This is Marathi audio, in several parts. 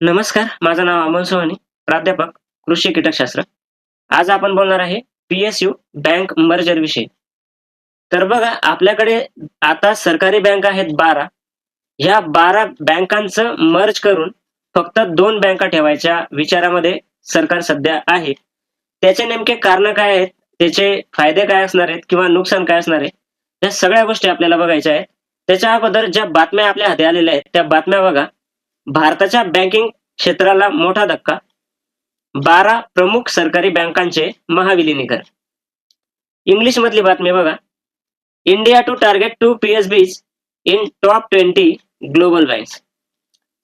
नमस्कार माझं नाव अमोल सोहनी प्राध्यापक कृषी कीटकशास्त्र. आज आपण बोलणार आहे पीएसयू बँक मर्जर विषयी. तर बघा आपल्याकडे आता सरकारी बँक आहेत बारा. ह्या बारा बँकांचं मर्ज करून फक्त दोन बँका ठेवायच्या विचारामध्ये सरकार सध्या आहे. त्याचे नेमके कारण काय आहेत? त्याचे फायदे काय असणार आहेत किंवा नुकसान काय असणार आहे? या सगळ्या गोष्टी आपल्याला बघायच्या आहेत. त्याच्या अगोदर ज्या बातम्या आपल्या हाती आलेल्या आहेत त्या बातम्या बघा. भारताच्या बँकिंग क्षेत्राला मोठा धक्का. बारा प्रमुख सरकारी बँकांचे महाविलीनीकरण. इंग्लिश मधली बातमी बघा. India to target two PSBs in top twenty global banks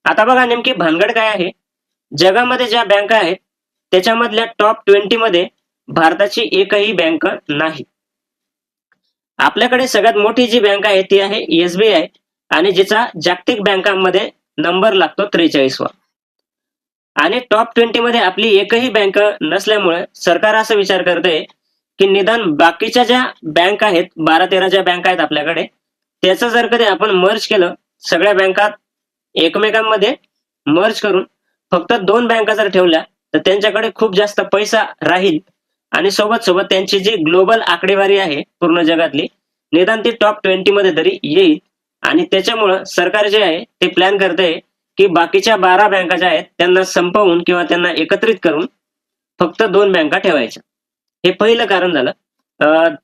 आता बघा नेमकी भानगड काय आहे? जगामध्ये ज्या बँका आहेत त्याच्यामधल्या टॉप ट्वेंटी मध्ये भारताची एकही बँक नाही. आपल्याकडे सगळ्यात मोठी जी बँक आहे ती आहे एसबीआय आणि जिचा जागतिक बँकांमध्ये नंबर लागतो त्रेचाळीसवा आणि टॉप ट्वेंटी मध्ये आपली एकही बँक नसल्यामुळे सरकार असा विचार करते की निदान बाकीच्या ज्या बँक आहेत बारा तेरा ज्या बँक आहेत आपल्याकडे त्याचं जर कधी आपण मर्ज केलं सगळ्या बँका एकमेकांमध्ये मर्ज करून फक्त दोन बँका जर ठेवल्या तर त्यांच्याकडे खूप जास्त पैसा राहील. आणि सोबत सोबत त्यांची जी ग्लोबल आकडेवारी आहे पूर्ण जगातली निदान ती टॉप ट्वेंटी मध्ये तरी येईल. आणि त्याच्यामुळं सरकार जे आहे ते प्लॅन करते की बाकीच्या बारा बँका ज्या आहेत त्यांना संपवून किंवा त्यांना एकत्रित करून फक्त दोन बँका ठेवायच्या. हे पहिलं कारण झालं. अं,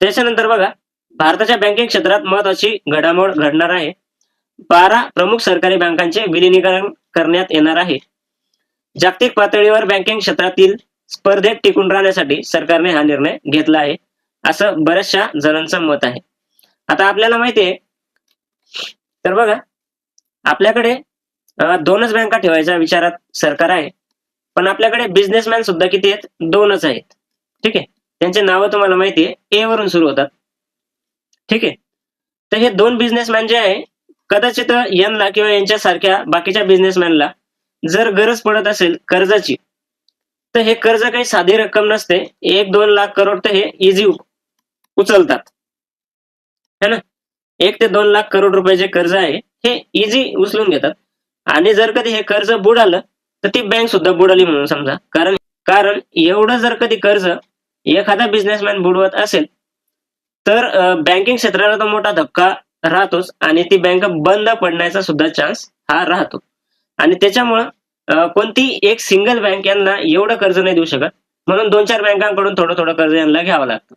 त्याच्यानंतर बघा भारताच्या बँकिंग क्षेत्रात महत्वाची घडामोड घडणार आहे. बारा प्रमुख सरकारी बँकांचे विलिनीकरण करण्यात येणार आहे. जागतिक पातळीवर बँकिंग क्षेत्रातील स्पर्धेत टिकून राहण्यासाठी सरकारने हा निर्णय घेतला आहे. असं बऱ्याचशा जणांचं मत आहे. आता आपल्याला माहिती आहे तर बघा आपल्याकडे दोनच बँका ठेवायच्या विचारात सरकार आहे पण आपल्याकडे बिझनेसमॅन सुद्धा किती आहेत? दोनच आहेत. ठीक आहे? त्यांचे नावं तुम्हाला माहिती आहे ए वरून सुरू होतात. ठीक आहे? तर हे दोन बिझनेसमॅन जे आहे कदाचित यांना किंवा यांच्यासारख्या बाकीच्या बिझनेसमॅनला जर गरज पडत असेल कर्जाची तर हे कर्ज काही साधी रक्कम नसते. एक दोन लाख करोड तर हे इझी उचलतात. है ना? एक ते दोन लाख करोड रुपयाचे कर्ज आहे. हे इझी उचलून घेतात. आणि जर कधी हे कर्ज बुडालं तर ती बँक सुद्धा बुडाली म्हणून समजा. कारण कारण एवढं जर कधी कर्ज एखादा बिझनेसमॅन बुडवत असेल तर बँकिंग क्षेत्राला तो मोठा धक्का राहतोच आणि ती बँक बंद पडण्याचा सुद्धा चान्स हा राहतो. आणि त्याच्यामुळं कोणती एक सिंगल बँक यांना एवढं कर्ज नाही देऊ शकत. म्हणून दोन चार बँकांकडून थोडं थोडं कर्ज यांना घ्यावं लागतं.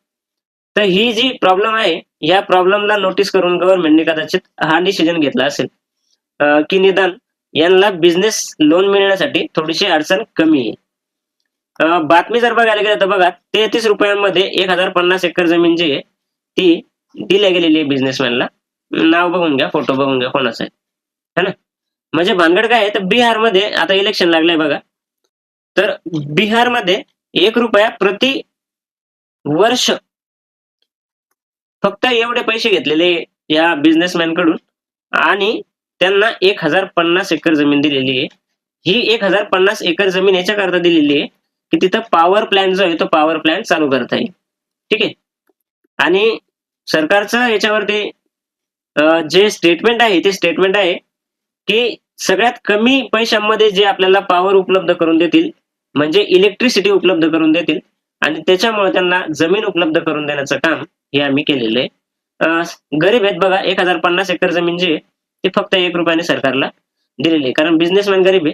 तर ही जी प्रॉब्लेम आहे या प्रॉब्लेमला नोटीस करून गव्हर्नमेंटने कदाचित हा डिसिजन घेतला असेल. की निदान यांना बिझनेस लोन मिळण्यासाठी थोडीशी अडचण कमी आहे. बातमी जर बघायला गेलं तर बघा तेहतीस रुपयांमध्ये एक हजार पन्नास एकर जमीन जी आहे ती दिल्या गेलेली आहे बिझनेसमॅनला नाव बघून घ्या फोटो बघून घ्या कोणाचा आहे. है ना? म्हणजे भानगड काय आहे तर बिहारमध्ये आता इलेक्शन लागलंय बघा. तर बिहारमध्ये एक रुपया प्रति वर्ष फक्त एवढे पैसे घेतलेले या बिझनेसमॅनकडून. आणि त्यांना एक हजार पन्नास एकर जमीन दिलेली आहे. ही एक हजार पन्नास एकर जमीन याच्याकरता दिलेली आहे की तिथं पॉवर प्लॅन जो आहे तो पॉवर प्लॅन चालू करता येईल. ठीक आहे? आणि सरकारचं याच्यावरती जे स्टेटमेंट आहे ते स्टेटमेंट आहे की सगळ्यात कमी पैशांमध्ये जे आपल्याला पॉवर उपलब्ध करून देतील म्हणजे इलेक्ट्रिसिटी उपलब्ध करून देतील आणि त्याच्यामुळे त्यांना जमीन उपलब्ध करून देण्याचं काम हे आम्ही केलेलं आहे. गरीब आहेत बघा एक हजार पन्नास एकर जमीन जी ते फक्त एक रुपयाने सरकारला दिलेली आहे. कारण बिझनेसमॅन गरीब आहे.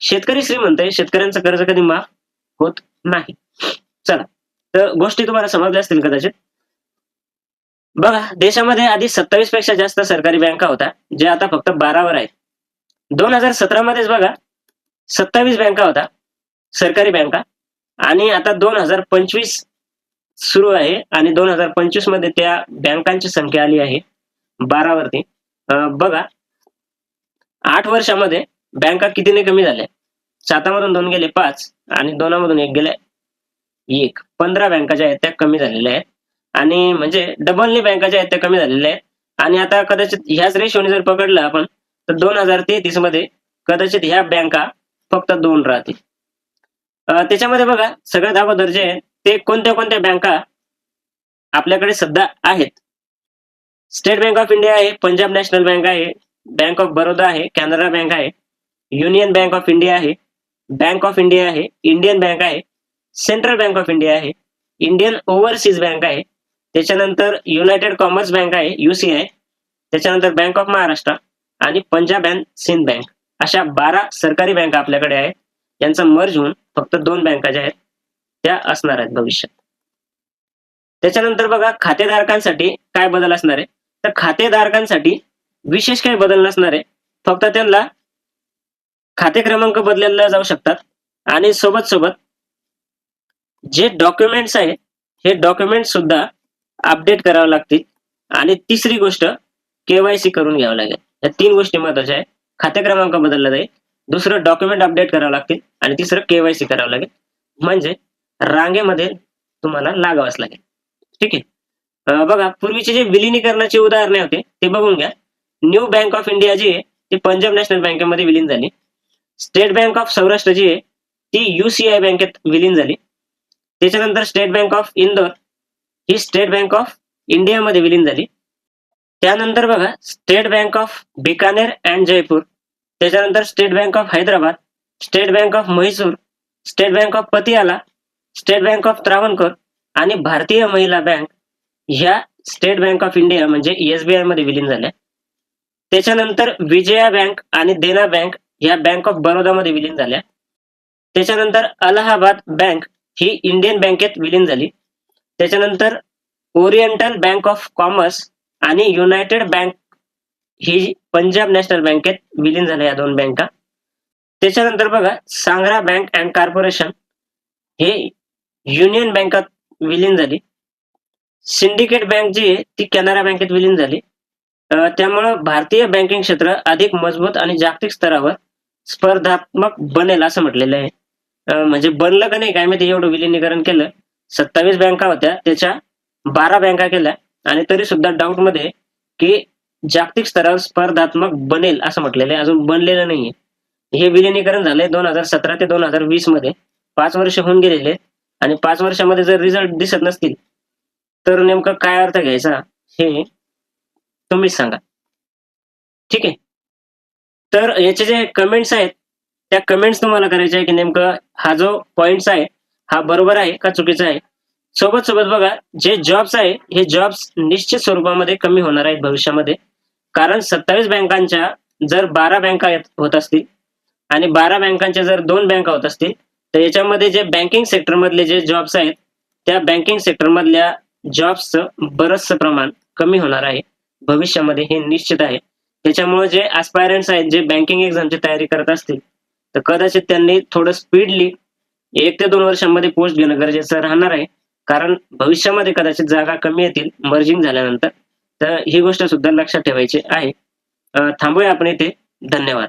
शेतकरी श्रीमंत आहे. शेतकऱ्यांचं कर्ज कधी माफ होत नाही. चला तर गोष्टी तुम्हाला समजल्या असतील कदाचित. बघा देशामध्ये आधी सत्तावीसपेक्षा जास्त सरकारी बँका होत्या जे आता फक्त बारावर आहेत. दोन हजार सतरा मध्येच बघा सत्तावीस बँका होत्या सरकारी बँका. आणि आता दोन हजार पंचवीस सुरू आहे आणि दोन हजार पंचवीसमध्ये त्या बँकांची संख्या आली आहे बारावरती. बघा आठ वर्षामध्ये बँका कितीने कमी झाल्या? सातामधून दोन गेले पाच आणि दोनामधून एक गेले एक. पंधरा बँका ज्या आहेत त्या कमी झालेल्या आहेत. आणि म्हणजे डबलनी बँका ज्या आहेत त्या कमी झालेल्या आहेत. आणि आता कदाचित ह्याच रेशोने जर पकडलं आपण तर दोन हजार तेहतीसमध्ये कदाचित ह्या बँका फक्त दोन राहतील. त्याच्यामध्ये बघा सगळ्यात अगोदर जे ते कोणत्या कोणत्या बँका आपल्याकडे सध्या आहेत? स्टेट बँक ऑफ इंडिया आहे पंजाब नॅशनल बँक आहे बँक ऑफ बरोदा आहे कॅनरा बँक आहे युनियन बँक ऑफ इंडिया आहे बँक ऑफ इंडिया आहे इंडियन बँक आहे सेंट्रल बँक ऑफ इंडिया आहे इंडियन ओव्हरसीज बँक आहे त्याच्यानंतर युनायटेड कॉमर्स बँक आहे युसीआय त्याच्यानंतर बँक ऑफ महाराष्ट्र आणि पंजाब अँड सिंध बँक अशा बारा सरकारी बँका आपल्याकडे आहेत यांचा मर्ज होऊन फक्त दोन बँका ज्या आहेत त्या असणार आहेत भविष्यात. त्याच्यानंतर बघा खातेधारकांसाठी काय बदल असणार आहे? तर खातेधारकांसाठी विशेष काही बदल नसणार आहे. फक्त त्यांना खाते क्रमांक बदलला जाऊ शकतात. आणि सोबत सोबत जे डॉक्युमेंट्स आहेत हे डॉक्युमेंट सुद्धा अपडेट करावे लागतील. आणि तिसरी गोष्ट केवायसी करून घ्यावं लागेल. या तीन गोष्टी महत्त्वाच्या आहेत. खाते क्रमांक बदलला जाईल. दुसरं डॉक्युमेंट अपडेट करावं लागतील आणि तिसरं केवायसी करावं लागेल. म्हणजे रांगेमध्ये तुम्हाला लागावंच लागेल. ठीक आहे? बघा पूर्वीचे जे विलीनीकरणाची उदाहरणे होते ते बघून घ्या. न्यू बँक ऑफ इंडिया जी आहे ती पंजाब नॅशनल बँकेमध्ये विलीन झाली. स्टेट बँक ऑफ सौराष्ट्र जी आहे ती युसीआय बँकेत विलीन झाली. त्याच्यानंतर स्टेट बँक ऑफ इंदोर ही स्टेट बँक ऑफ इंडियामध्ये विलीन झाली. त्यानंतर बघा state bank of Bikaner and Jaipur त्याच्यानंतर state bank of Hyderabad state bank of Mysore state bank of Patiala state bank of Travancore आणि भारतीय महिला बँक ह्या स्टेट बँक ऑफ इंडिया म्हणजे एसबीआयमध्ये विलीन झाल्या. त्याच्यानंतर विजया बँक आणि देना बँक ह्या बँक ऑफ बरोदामध्ये विलीन झाल्या. त्याच्यानंतर अलाहाबाद बँक ही इंडियन बँकेत विलीन झाली. त्याच्यानंतर ओरिएंटल बँक ऑफ कॉमर्स आणि युनायटेड बँक ही पंजाब नॅशनल बँकेत विलीन झाल्या या दोन बँका. त्याच्यानंतर बघा सांगरा बँक अँड कॉर्पोरेशन हे युनियन बँकात विलीन झाली. सिंडिकेट बँक जी आहे ती कॅनरा बँकेत विलीन झाली. त्यामुळं भारतीय बँकिंग क्षेत्र अधिक मजबूत आणि जागतिक स्तरावर स्पर्धात्मक बनेल असं म्हटलेलं आहे. म्हणजे बनलं का नाही काय माहिती एवढं विलिनीकरण केलं. सत्तावीस बँका होत्या त्याच्या बारा बँका केल्या. आणि तरी सुद्धा डाऊटमध्ये की जागतिक स्तरावर स्पर्धात्मक बनेल असं म्हटलेलं आहे. अजून बनलेलं नाहीये. हे विलिनीकरण झालंय दोन हजार सतरा ते दोन हजार वीसमध्ये. पाच वर्ष होऊन गेलेले आणि पाच वर्षामध्ये जर रिझल्ट दिसत नसतील तर नेमकं काय अर्थ घ्यायचा हे तुम्हीच सांगा. ठीक आहे? तर याचे जे कमेंट्स आहेत त्या कमेंट्स तुम्हाला करायचे आहे की नेमकं हा जो पॉइंट्स आहे हा बरोबर आहे का चुकीचा आहे? सोबत सोबत बघा जे जॉब्स आहे हे जॉब्स निश्चित स्वरूपामध्ये कमी होणार आहेत भविष्यामध्ये. कारण सत्तावीस बँकांच्या जर बारा बँका होत असतील आणि बारा बँकांच्या जर दोन बँका होत असतील तर याच्यामध्ये जे बँकिंग सेक्टर मधले जे जॉब्स आहेत त्या बँकिंग सेक्टर मधल्या जॉब्सचं बरचसं प्रमाण कमी होणार आहे. भविष्यामध्ये हे निश्चित आहे. त्याच्यामुळे जे ॲस्पायरंट्स आहेत जे बँकिंग एक्झामची तयारी करत असतील तर कदाचित त्यांनी थोडं स्पीडली एक ते दोन वर्षांमध्ये पोस्ट घेणं गरजेचं राहणार आहे. कारण भविष्यामध्ये कदाचित जागा कमी येतील मर्जिंग झाल्यानंतर. तर ही गोष्ट सुद्धा लक्षात ठेवायची आहे. थांबूया आपण इथे. धन्यवाद.